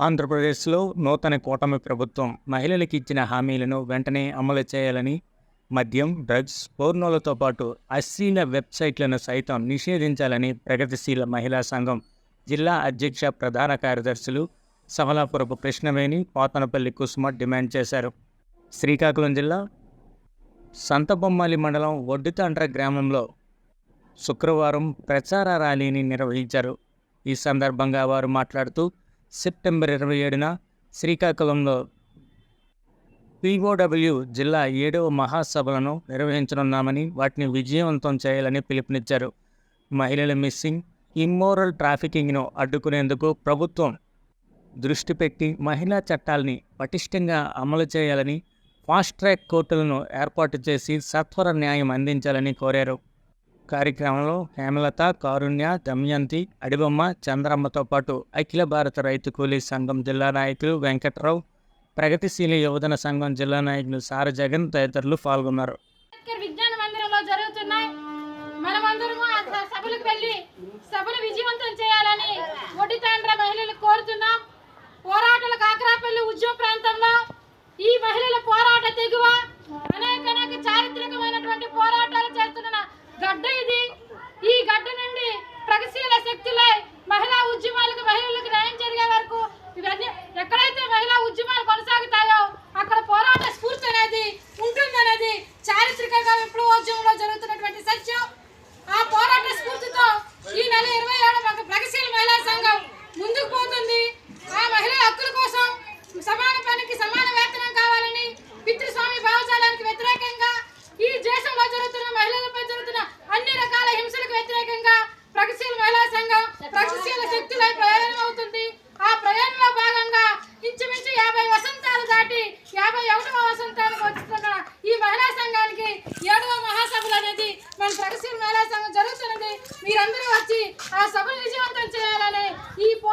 ఆంధ్రప్రదేశ్లో నూతన కూటమి ప్రభుత్వం మహిళలకు ఇచ్చిన హామీలను వెంటనే అమలు చేయాలని మద్యం డ్రగ్స్ పోర్నోలతో పాటు అశ్లీల వెబ్సైట్లను సైతం నిషేధించాలని ప్రగతిశీల మహిళా సంఘం జిల్లా అధ్యక్ష ప్రధాన కార్యదర్శులు సమలాపురపు కృష్ణవేణి పోతనపల్లి కుసుమ డిమాండ్ చేశారు. శ్రీకాకుళం జిల్లా సంతబొమ్మాలి మండలం ఒడ్డుతండ్ర గ్రామంలో శుక్రవారం ప్రచార ర్యాలీని నిర్వహించారు. ఈ సందర్భంగా వారు మాట్లాడుతూ సెప్టెంబర్ ఇరవై ఏడున శ్రీకాకుళంలో పిఓడబ్ల్యూ జిల్లా ఏడవ మహాసభలను నిర్వహించనున్నామని వాటిని విజయవంతం చేయాలని పిలుపునిచ్చారు. మహిళల మిస్సింగ్ ఇమ్మోరల్ ట్రాఫికింగ్ను అడ్డుకునేందుకు ప్రభుత్వం దృష్టి పెట్టి మహిళా చట్టాల్ని పటిష్టంగా అమలు చేయాలని ఫాస్ట్ ట్రాక్ కోర్టులను ఏర్పాటు చేసి సత్వర న్యాయం అందించాలని కోరారు. కార్యక్రమంలో హేమలత కారుణ్య దమయంతి అడిబొమ్మ చంద్రమ్మతో పాటు అఖిల భారత రైతు కూలీ సంఘం జిల్లా నాయకులు వెంకట్రావు ప్రగతిశీల యువజన సంఘం జిల్లా నాయకులు సార జగన్ తదితరులు పాల్గొన్నారు. ప్రగతిశీల సంఘం జరుగుతున్నది మీరందరూ వచ్చి ఆ సభను విజయవంతం చేయాలని ఈ పో